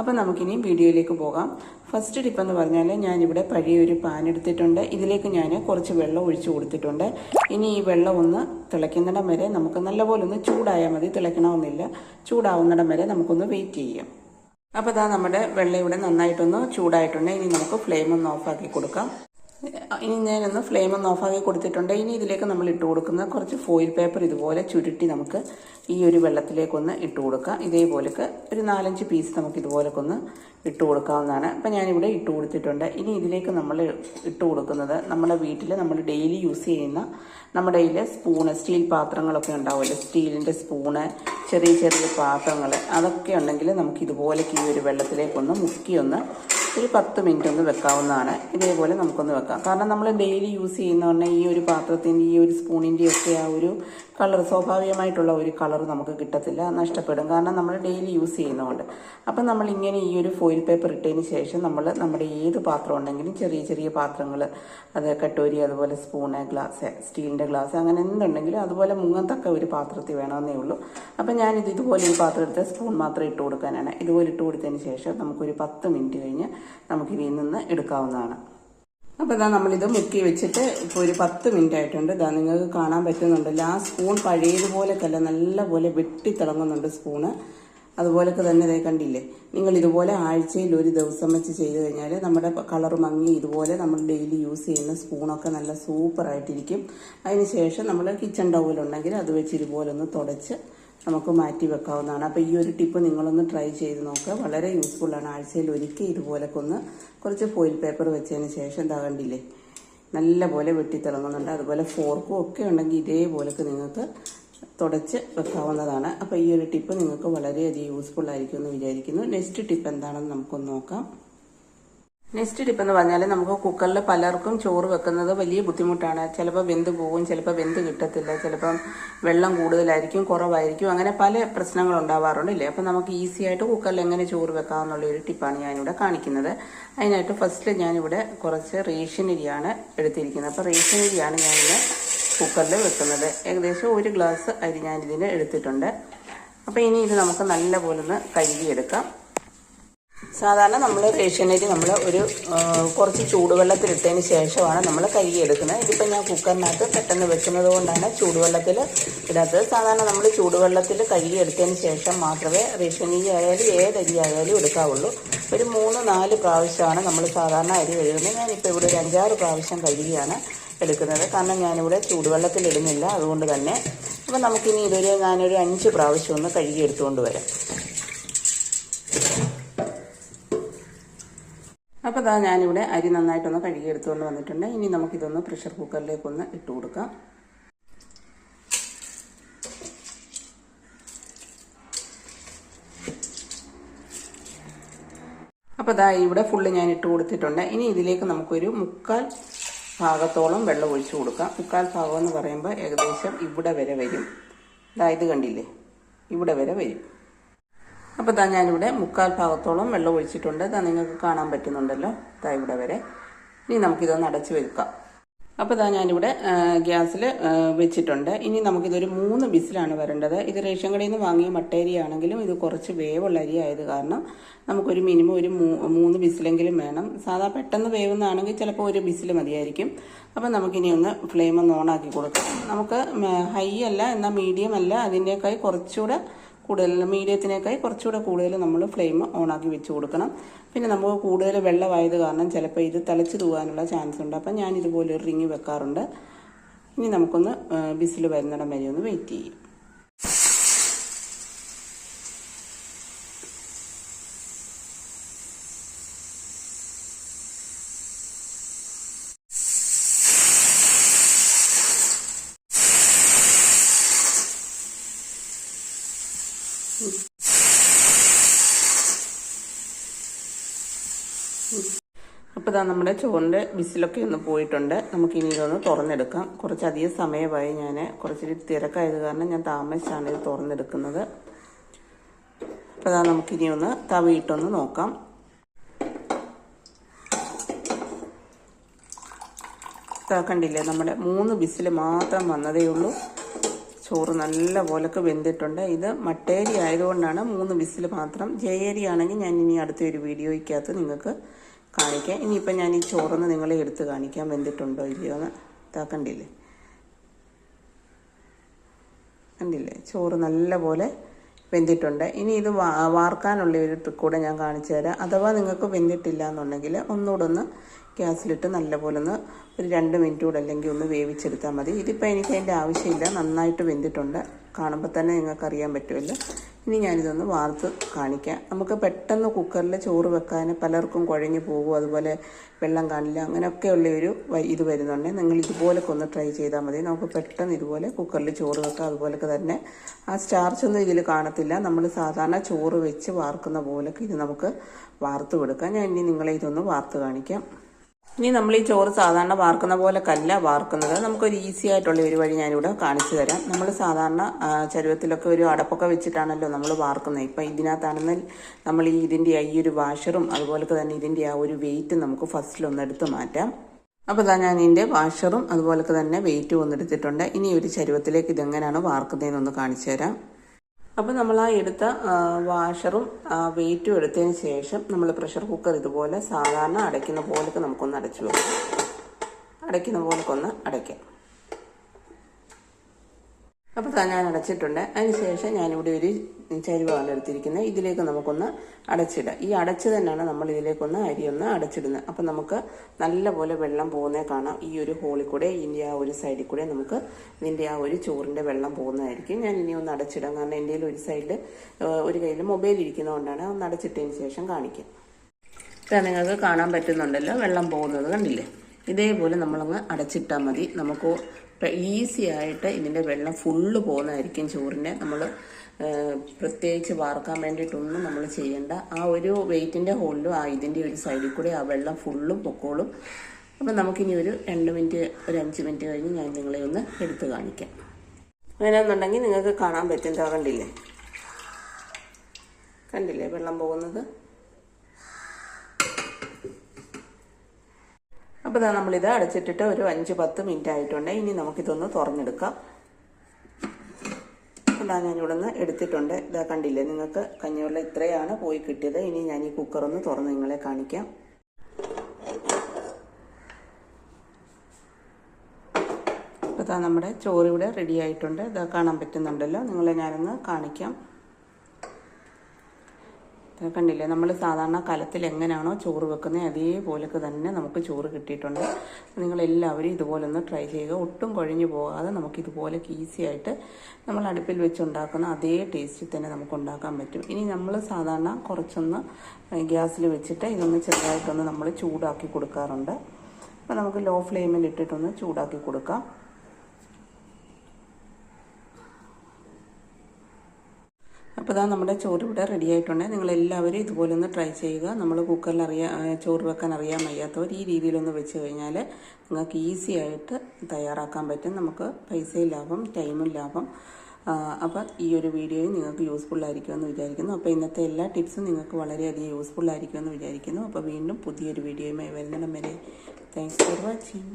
അപ്പം നമുക്കിനി വീഡിയോയിലേക്ക് പോകാം. ഫസ്റ്റ് ടിപ്പ് എന്ന് പറഞ്ഞാൽ ഞാനിവിടെ പഴയൊരു പാൻ എടുത്തിട്ടുണ്ട്. ഇതിലേക്ക് ഞാൻ കുറച്ച് വെള്ളം ഒഴിച്ചു കൊടുത്തിട്ടുണ്ട്. ഇനി ഈ വെള്ളം ഒന്ന് തിളയ്ക്കുന്നിടം വരെ നമുക്ക് നല്ലപോലെ ഒന്ന് ചൂടായാൽ മതി. തിളയ്ക്കണമെന്നില്ല. ചൂടാവുന്നിടം വരെ നമുക്കൊന്ന് വെയിറ്റ് ചെയ്യാം. അപ്പോൾ ഇതാ നമ്മുടെ വെള്ളം ഇവിടെ നന്നായിട്ടൊന്ന് ചൂടായിട്ടുണ്ട്. ഇനി നമുക്ക് ഫ്ലെയിം ഒന്ന് ഓഫാക്കി കൊടുക്കാം. ഇനി ഞാനൊന്ന് ഫ്ലെയിം ഒന്ന് ഓഫാക്കി കൊടുത്തിട്ടുണ്ട്. ഇനി ഇതിലേക്ക് നമ്മൾ ഇട്ട് കൊടുക്കുന്ന കുറച്ച് ഫോയിൽ പേപ്പർ ഇതുപോലെ ചുരുട്ടി നമുക്ക് ഈ ഒരു വെള്ളത്തിലേക്കൊന്ന് ഇട്ട് കൊടുക്കാം. ഇതേപോലൊക്കെ ഒരു നാലഞ്ച് പീസ് നമുക്ക് ഇതുപോലൊക്കെ ഒന്ന് ഇട്ട് കൊടുക്കാവുന്നതാണ്. അപ്പം ഞാനിവിടെ ഇട്ട് കൊടുത്തിട്ടുണ്ട്. ഇനി ഇതിലേക്ക് നമ്മൾ ഇട്ട് കൊടുക്കുന്നത് നമ്മുടെ വീട്ടിൽ നമ്മൾ ഡെയിലി യൂസ് ചെയ്യുന്ന നമ്മുടെ കയ്യിൽ സ്പൂണ് സ്റ്റീൽ പാത്രങ്ങളൊക്കെ ഉണ്ടാവുമല്ലോ. സ്റ്റീലിന്റെ സ്പൂണ് ചെറിയ ചെറിയ പാത്രങ്ങൾ അതൊക്കെ ഉണ്ടെങ്കിൽ നമുക്ക് ഇതുപോലൊക്കെ ഈ ഒരു വെള്ളത്തിലേക്കൊന്ന് മുക്കിയൊന്ന് ഒരു പത്ത് മിനിറ്റ് ഒന്ന് വെക്കാവുന്നതാണ്. ഇതേപോലെ നമുക്കൊന്ന് വെക്കാം. കാരണം നമ്മൾ ഡെയിലി യൂസ് ചെയ്യുന്ന പറഞ്ഞാൽ ഈ ഒരു പാത്രത്തിന്റെ ഈ ഒരു സ്പൂണിന്റെ ഒക്കെ ആ ഒരു കളർ സ്വാഭാവികമായിട്ടുള്ള ഒരു കളർ നമുക്ക് കിട്ടത്തില്ല നഷ്ടപ്പെടും. കാരണം നമ്മൾ ഡെയിലി യൂസ് ചെയ്യുന്നതുകൊണ്ട്. അപ്പം നമ്മൾ ഇങ്ങനെ ഈ ഒരു ഫോയിൽ പേപ്പർ ഇട്ടതിന് ശേഷം നമ്മൾ നമ്മുടെ ഏത് പാത്രം ഉണ്ടെങ്കിലും ചെറിയ ചെറിയ പാത്രങ്ങൾ അത് കട്ടോരി അതുപോലെ സ്പൂണ് ഗ്ലാസ് സ്റ്റീലിന്റെ ഗ്ലാസ് അങ്ങനെ എന്തുണ്ടെങ്കിലും അതുപോലെ മുങ്ങത്തക്ക ഒരു പാത്രത്തിൽ വേണമെന്നേ ഉള്ളൂ. അപ്പം ഞാനിത് ഇതുപോലെ ഈ പാത്രം എടുത്ത് സ്പൂൺ മാത്രം ഇട്ട് കൊടുക്കാനാണ്. ഇതുപോലെ ഇട്ട് കൊടുത്തതിന് ശേഷം നമുക്കൊരു പത്ത് മിനിറ്റ് കഴിഞ്ഞ് നമുക്കിതിൽ നിന്ന് എടുക്കാവുന്നതാണ്. അപ്പോൾ ഇതാ നമ്മളിത് മുക്കി വെച്ചിട്ട് ഇപ്പോൾ ഒരു പത്ത് മിനിറ്റ് ആയിട്ടുണ്ട്. ഇതാ നിങ്ങൾക്ക് കാണാൻ പറ്റുന്നുണ്ടല്ലോ ആ സ്പൂൺ പഴയതുപോലെക്കല്ല നല്ലപോലെ വെട്ടിത്തിളങ്ങുന്നുണ്ട് സ്പൂണ് അതുപോലൊക്കെ തന്നെ ഇതേ കണ്ടില്ലേ? നിങ്ങൾ ഇതുപോലെ ആഴ്ചയിൽ ഒരു ദിവസം വെച്ച് ചെയ്ത് കഴിഞ്ഞാൽ നമ്മുടെ കളർ മങ്ങി ഇതുപോലെ നമ്മൾ ഡെയിലി യൂസ് ചെയ്യുന്ന സ്പൂണൊക്കെ നല്ല സൂപ്പറായിട്ടിരിക്കും അതിന് ശേഷം നമ്മൾ കിച്ചൺ ടവലുണ്ടെങ്കിൽ അത് വെച്ച് ഇതുപോലെ ഒന്ന് തുടച്ച് നമുക്ക് മാറ്റി വെക്കാവുന്നതാണ്. അപ്പോൾ ഈ ഒരു ടിപ്പ് നിങ്ങളൊന്ന് ട്രൈ ചെയ്ത് നോക്കുക. വളരെ യൂസ്ഫുള്ളാണ് ആഴ്ചയിൽ ഒരിക്കൽ ഇതുപോലൊക്കെ ഒന്ന് കുറച്ച് ഫോയിൽ പേപ്പർ വെച്ചതിന് ശേഷം ഇതാ നല്ലപോലെ നല്ല പോലെ വെട്ടിത്തിളങ്ങുന്നുണ്ട്. അതുപോലെ ഫോർക്കും ഒക്കെ ഉണ്ടെങ്കിൽ ഇതേപോലൊക്കെ നിങ്ങൾക്ക് തുടച്ച് വെക്കാവുന്നതാണ്. അപ്പോൾ ഈ ഒരു ടിപ്പ് നിങ്ങൾക്ക് വളരെയധികം യൂസ്ഫുൾ ആയിരിക്കും എന്ന് വിചാരിക്കുന്നു. നെക്സ്റ്റ് ടിപ്പ് എന്താണെന്ന് നമുക്കൊന്ന് നോക്കാം. നെക്സ്റ്റ് ടിപ്പ് എന്ന് പറഞ്ഞാൽ നമുക്ക് കുക്കറിൽ പലർക്കും ചോറ് വെക്കുന്നത് വലിയ ബുദ്ധിമുട്ടാണ്. ചിലപ്പോൾ വെന്ത് പോകും ചിലപ്പോൾ വെന്ത് കിട്ടത്തില്ല ചിലപ്പം വെള്ളം കൂടുതലായിരിക്കും കുറവായിരിക്കും അങ്ങനെ പല പ്രശ്നങ്ങൾ ഉണ്ടാവാറുണ്ട് ഇല്ലേ അപ്പം നമുക്ക് ഈസി ആയിട്ട് കുക്കറിൽ എങ്ങനെ ചോറ് വെക്കാമെന്നുള്ള ഒരു ടിപ്പാണ് ഞാനിവിടെ കാണിക്കുന്നത്. അതിനായിട്ട് ഫസ്റ്റ് ഞാനിവിടെ കുറച്ച് റേഷൻ അരിയാണ് എടുത്തിരിക്കുന്നത്. അപ്പോൾ റേഷൻ അരിയാണ് ഞാനിന്ന് കുക്കറിൽ വെക്കുന്നത്. ഏകദേശം ഒരു ഗ്ലാസ് അരി ഞാനിതിന് എടുത്തിട്ടുണ്ട്. അപ്പോൾ ഇനി ഇത് നമുക്ക് നല്ലപോലെ ഒന്ന് കഴുകിയെടുക്കാം. സാധാരണ നമ്മൾ റേഷൻ നമ്മൾ ഒരു കുറച്ച് ചൂടുവെള്ളത്തിലിട്ടതിന് ശേഷമാണ് നമ്മൾ കഴുകിയെടുക്കുന്നത് ഇതിപ്പോൾ ഞാൻ കുക്കറിനകത്ത് പെട്ടെന്ന് വെക്കുന്നത് കൊണ്ടാണ് ചൂടുവെള്ളത്തിൽ ഇടാത്തത്. സാധാരണ നമ്മൾ ചൂടുവെള്ളത്തിൽ കഴുകിയെടുത്തതിന് ശേഷം മാത്രമേ റേഷൻ അരി ആയാലും ഏത് അരി ആയാലും എടുക്കാവുള്ളൂ. ഒരു മൂന്ന് നാല് പ്രാവശ്യമാണ് നമ്മൾ സാധാരണ അരി കഴുകുന്നത്. ഞാനിപ്പോൾ ഇവിടെ ഒരു അഞ്ചാറ് പ്രാവശ്യം കഴുകിയാണ് എടുക്കുന്നത്. കാരണം ഞാനിവിടെ ചൂടുവെള്ളത്തിൽ ഇടുന്നില്ല. അതുകൊണ്ട് തന്നെ അപ്പോൾ നമുക്കിനി ഇതൊരു ഞാനൊരു അഞ്ച് പ്രാവശ്യം ഒന്ന് കഴുകി എടുത്തുകൊണ്ട് വരാം. അപ്പോൾ ഇതാ ഞാനിവിടെ അരി നന്നായിട്ടൊന്ന് കഴുകി എടുത്തുകൊണ്ട് വന്നിട്ടുണ്ട്. ഇനി നമുക്കിതൊന്ന് പ്രഷർ കുക്കറിലേക്കൊന്ന് ഇട്ട് കൊടുക്കാം. അപ്പോൾ ഇതാ ഇവിടെ ഫുള്ള് ഞാൻ ഇട്ട് കൊടുത്തിട്ടുണ്ട്. ഇനി ഇതിലേക്ക് നമുക്കൊരു മുക്കാൽ ഭാഗത്തോളം വെള്ളം ഒഴിച്ചു കൊടുക്കാം. മുക്കാൽ ഭാഗം എന്ന് പറയുമ്പോൾ ഏകദേശം ഇവിടെ വരെ വരും. ഇതാ ഇത് കണ്ടില്ലേ? ഇവിടെ വരെ വരും. അപ്പോൾ ഇതാ ഞാനിവിടെ മുക്കാൽ ഭാഗത്തോളം വെള്ളം ഒഴിച്ചിട്ടുണ്ട്. ഇതാ നിങ്ങൾക്ക് കാണാൻ പറ്റുന്നുണ്ടല്ലോ. ഇതാ ഇവിടെ വരെ. ഇനി നമുക്കിതൊന്ന് അടച്ച് വെക്കാം. അപ്പോൾ ഇതാ ഞാനിവിടെ ഗ്യാസിൽ വെച്ചിട്ടുണ്ട്. ഇനി നമുക്കിതൊരു മൂന്ന് ബിസിലാണ് വരേണ്ടത്. ഇത് റേഷൻ കടയിൽ നിന്ന് വാങ്ങിയ മട്ടേരി ആണെങ്കിലും ഇത് കുറച്ച് വേവുള്ള അരി ആയത് കാരണം നമുക്കൊരു മിനിമം ഒരു മൂന്ന് ബിസിലെങ്കിലും വേണം. സാധാ പെട്ടെന്ന് വേവുന്നതാണെങ്കിൽ ചിലപ്പോൾ ഒരു ബിസിൽ മതിയായിരിക്കും. അപ്പം നമുക്കിനി ഒന്ന് ഫ്ലെയിം ഒന്ന് ഓണാക്കി കൊടുക്കാം. നമുക്ക് ഹൈ അല്ല എന്നാൽ മീഡിയം അല്ല. അതിന്റെക്കായി കുറച്ചുകൂടെ കൂടുതൽ മീഡിയത്തിനേക്കായി കുറച്ചുകൂടെ കൂടുതൽ നമ്മൾ ഫ്ലെയിം ഓണാക്കി വെച്ച് കൊടുക്കണം. പിന്നെ നമുക്ക് കൂടുതൽ വെള്ളമായത് കാരണം ചിലപ്പോൾ ഇത് തിളച്ച് തൂവാനുള്ള ചാൻസ് ഉണ്ട്. അപ്പം ഞാൻ ഇതുപോലെ ഒരു റിങ് വെക്കാറുണ്ട്. ഇനി നമുക്കൊന്ന് ബിസിൽ വരുന്നിടം വരെ ഒന്ന് വെയിറ്റ് ചെയ്യും. അപ്പോൾ ഇതാ നമ്മുടെ ചോറിന്റെ വിസിലൊക്കെ ഒന്ന് പോയിട്ടുണ്ട്. നമുക്കിനി ഇതൊന്ന് തുറന്നെടുക്കാം. കുറച്ചധികം സമയമായി ഞാൻ കുറച്ചൊരു തിരക്കായത് കാരണം ഞാൻ താമസിച്ചാണ് ഇത് തുറന്നെടുക്കുന്നത്. അപ്പോൾ ഇതാ നമുക്കിനി ഒന്ന് തവിയിട്ടൊന്ന് നോക്കാം. കണ്ടില്ലേ നമ്മുടെ മൂന്ന് വിസിൽ മാത്രം വന്നതേ ഉള്ളൂ. ചോറ് നല്ല പോലൊക്കെ വെന്തിട്ടുണ്ട്. ഇത് മട്ടേരി ആയതുകൊണ്ടാണ് മൂന്ന് വിസിൽ മാത്രം. ജയേരി ആണെങ്കിൽ ഞാൻ ഇനി അടുത്ത ഒരു വീഡിയോയ്ക്കകത്ത് നിങ്ങൾക്ക് കാണിക്കാം. ഇനിയിപ്പോൾ ഞാൻ ഈ ചോറൊന്ന് നിങ്ങളെ എടുത്ത് കാണിക്കാം വെന്തിട്ടുണ്ടോ ഇല്ലയോ എന്ന്. ഇതാക്കണ്ടില്ലേ കണ്ടില്ലേ? ചോറ് നല്ല പോലെ വെന്തിട്ടുണ്ട്. ഇനി ഇത് വാർക്കാനുള്ള ഒരു ട്രിക്ക് കൂടെ ഞാൻ കാണിച്ചു തരാം. അഥവാ നിങ്ങൾക്ക് വെന്തിട്ടില്ല എന്നുണ്ടെങ്കിൽ ഒന്നുകൂടെ ഒന്ന് ഗ്യാസിലിട്ട് നല്ലപോലെ ഒന്ന് ഒരു രണ്ട് മിനിറ്റ് കൂടെ അല്ലെങ്കിൽ ഒന്ന് വേവിച്ചെടുത്താൽ മതി. ഇതിപ്പോൾ എനിക്ക് അതിന്റെ ആവശ്യമില്ല. നന്നായിട്ട് വെന്തിട്ടുണ്ട്. കാണുമ്പോൾ തന്നെ നിങ്ങൾക്ക് അറിയാൻ പറ്റുമല്ലോ. ഇനി ഞാനിതൊന്ന് വാർത്ത് കാണിക്കാം. നമുക്ക് പെട്ടെന്ന് കുക്കറിൽ ചോറ് വെക്കാൻ പലർക്കും കുഴഞ്ഞു പോകും. അതുപോലെ വെള്ളം കാണില്ല. അങ്ങനെയൊക്കെയുള്ള ഒരു ഇത് വരുന്നുണ്ട്. നിങ്ങൾ ഇതുപോലൊക്കെ ഒന്ന് ട്രൈ ചെയ്താൽ മതി. നമുക്ക് പെട്ടെന്ന് ഇതുപോലെ കുക്കറിൽ ചോറ് വെക്കാം. അതുപോലൊക്കെ തന്നെ ആ സ്റ്റാർച്ച് ഒന്നും ഇതിൽ കാണത്തില്ല. നമ്മൾ സാധാരണ ചോറ് വെച്ച് വാർക്കുന്ന പോലൊക്കെ ഇത് നമുക്ക് വാർത്ത് കൊടുക്കാം. ഞാൻ ഇനി നിങ്ങളെ ഇതൊന്ന് വാർത്ത് കാണിക്കാം. ഇനി നമ്മൾ ഈ ചോറ് സാധാരണ വാർക്കുന്ന പോലെ കല്ല വാർക്കുന്നത്. നമുക്കൊരു ഈസി ആയിട്ടുള്ള ഒരു വഴി ഞാനിവിടെ കാണിച്ചു തരാം. നമ്മൾ സാധാരണ ചരുവത്തിലൊക്കെ ഒരു അടപ്പൊക്കെ വെച്ചിട്ടാണല്ലോ നമ്മൾ വാർക്കുന്നത്. ഇപ്പം ഇതിനകത്താണെന്ന് നമ്മൾ ഈ ഇതിന്റെ ഈ ഒരു വാഷറും അതുപോലെ തന്നെ ഇതിന്റെ ആ ഒരു വെയിറ്റ് നമുക്ക് ഫസ്റ്റിലൊന്ന് എടുത്ത് മാറ്റാം. അപ്പോൾ ഇതാ ഞാൻ ഇതിന്റെ വാഷറും അതുപോലെ തന്നെ വെയിറ്റും ഒന്ന് എടുത്തിട്ടുണ്ട്. ഇനി ഒരു ചരുവത്തിലേക്ക് ഇതെങ്ങനെയാണ് വാർക്കുന്നതെന്നൊന്ന് കാണിച്ചു തരാം. അപ്പോൾ നമ്മൾ ആ എടുത്ത വാഷറും വെയിറ്റും എടുത്തതിന് ശേഷം നമ്മൾ പ്രഷർ കുക്കർ ഇതുപോലെ സാധാരണ അടയ്ക്കുന്ന പോലൊക്കെ നമുക്കൊന്ന് അടച്ചു വെക്കാം. അടയ്ക്കുന്ന പോലൊക്കെ ഒന്ന് അടയ്ക്കാം. അപ്പോൾ ഞാൻ അടച്ചിട്ടുണ്ട്. അതിന് ശേഷം ഞാനിവിടെ ഒരു ചരുവാണ് എടുത്തിരിക്കുന്നത്. ഇതിലേക്ക് നമുക്കൊന്ന് അടച്ചിടാം. ഈ അടച്ച് തന്നെയാണ് നമ്മൾ ഇതിലേക്കൊന്ന് അരിയൊന്ന് അടച്ചിടുന്നത്. അപ്പം നമുക്ക് നല്ലപോലെ വെള്ളം പോകുന്നേ കാണാം. ഈ ഒരു ഹോളിൽ കൂടെ ഇതിന്റെ ആ ഒരു സൈഡിൽ കൂടെ നമുക്ക് ഇതിന്റെ ആ ഒരു ചോറിന്റെ വെള്ളം പോകുന്നതായിരിക്കും. ഞാൻ ഇനി ഒന്ന് അടച്ചിടാം. കാരണം എന്റെ ഒരു സൈഡിൽ ഒരു കയ്യിൽ മൊബൈൽ ഇരിക്കുന്നതുകൊണ്ടാണ് ഒന്ന് അടച്ചിട്ടതിന് ശേഷം കാണിക്കാം. ഇതാ നിങ്ങൾക്ക് കാണാൻ പറ്റുന്നുണ്ടല്ലോ വെള്ളം പോകുന്നത് കണ്ടില്ലേ? ഇതേപോലെ നമ്മളങ്ങ് അടച്ചിട്ടാൽ മതി. നമുക്ക് ഈസി ആയിട്ട് ഇതിന്റെ വെള്ളം ഫുള്ള് പോകുന്നതായിരിക്കും ചോറിനെ നമ്മൾ പ്രത്യേകിച്ച് വാർക്കാൻ വേണ്ടിയിട്ടൊന്നും നമ്മൾ ചെയ്യേണ്ട. ആ ഒരു വെയിറ്റിന്റെ ഹോളിലും ആ ഇതിന്റെ ഒരു സൈഡിൽ കൂടി ആ വെള്ളം ഫുള്ളും പൊക്കോളും. അപ്പം നമുക്കിനി ഒരു രണ്ട് മിനിറ്റ് ഒരു അഞ്ച് മിനിറ്റ് കഴിഞ്ഞ് ഞാൻ നിങ്ങളെ ഒന്ന് എടുത്ത് കാണിക്കാം. അങ്ങനെയാണെന്നുണ്ടെങ്കിൽ നിങ്ങൾക്ക് കാണാൻ പറ്റും. തകണ്ടില്ലേ കണ്ടില്ലേ? കണ്ടില്ലേ വെള്ളം പോകുന്നത്? അപ്പോൾ ഇതാ നമ്മളിത് അടച്ചിട്ടിട്ട് ഒരു അഞ്ച് പത്ത് മിനിറ്റ് ആയിട്ടുണ്ട്. ഇനി നമുക്കിതൊന്ന് തുറന്നെടുക്കാം. ഇതാ ഞാൻ ഇവിടെ നിന്ന് എടുത്തിട്ടുണ്ട്. ഇതാ കണ്ടില്ലേ നിങ്ങൾക്ക് കഞ്ഞിവെള്ളം ഇത്രയാണ് പോയി കിട്ടിയത്. ഇനി ഞാൻ ഈ കുക്കർ ഒന്ന് തുറന്ന് നിങ്ങളെ കാണിക്കാം. അപ്പോൾ ഇതാ നമ്മുടെ ചോറ് ഇവിടെ റെഡി ആയിട്ടുണ്ട്. ഇതാ കാണാൻ പറ്റുന്നുണ്ടല്ലോ. നിങ്ങളെ ഞാനൊന്ന് കാണിക്കാം. കണ്ടില്ലേ? നമ്മൾ സാധാരണ കലത്തിൽ എങ്ങനെയാണോ ചോറ് വെക്കുന്നത് അതേപോലൊക്കെ തന്നെ നമുക്ക് ചോറ് കിട്ടിയിട്ടുണ്ട്. നിങ്ങളെല്ലാവരും ഇതുപോലെ ഒന്ന് ട്രൈ ചെയ്യുക. ഒട്ടും കുഴഞ്ഞു പോകാതെ നമുക്ക് ഇതുപോലെ ഈസി ആയിട്ട് നമ്മൾ അടുപ്പിൽ വെച്ചുണ്ടാക്കുന്ന അതേ ടേസ്റ്റിൽ തന്നെ നമുക്ക് ഉണ്ടാക്കാൻ പറ്റും. ഇനി നമ്മൾ സാധാരണ കുറച്ചൊന്ന് ഗ്യാസിൽ വെച്ചിട്ട് ഇതൊന്ന് ചെറുതായിട്ടൊന്ന് നമ്മൾ ചൂടാക്കി കൊടുക്കാറുണ്ട്. അപ്പോൾ നമുക്ക് ലോ ഫ്ലെയിമിൽ ഇട്ടിട്ടൊന്ന് ചൂടാക്കി കൊടുക്കാം. അപ്പോൾ ഇതാ നമ്മുടെ ചോറ് ഇവിടെ റെഡി ആയിട്ടുണ്ട്. നിങ്ങളെല്ലാവരും ഇതുപോലെ ഒന്ന് ട്രൈ ചെയ്യുക. നമ്മൾ കുക്കറിൽ അറിയാൻ ചോറ് വെക്കാൻ അറിയാൻ വയ്യാത്തവർ ഈ രീതിയിലൊന്ന് വെച്ച് കഴിഞ്ഞാൽ നിങ്ങൾക്ക് ഈസി ആയിട്ട് തയ്യാറാക്കാൻ പറ്റും. നമുക്ക് പൈസയും ലാഭം ടൈമും ലാഭം. അപ്പം ഈ ഒരു വീഡിയോയും നിങ്ങൾക്ക് യൂസ്ഫുൾ ആയിരിക്കുമെന്ന് വിചാരിക്കുന്നു. അപ്പോൾ ഇന്നത്തെ എല്ലാ ടിപ്സും നിങ്ങൾക്ക് വളരെയധികം യൂസ്ഫുൾ ആയിരിക്കുമെന്ന് വിചാരിക്കുന്നു. അപ്പോൾ വീണ്ടും പുതിയൊരു വീഡിയോയുമായി വരുന്നിടം വരെ. Thanks for watching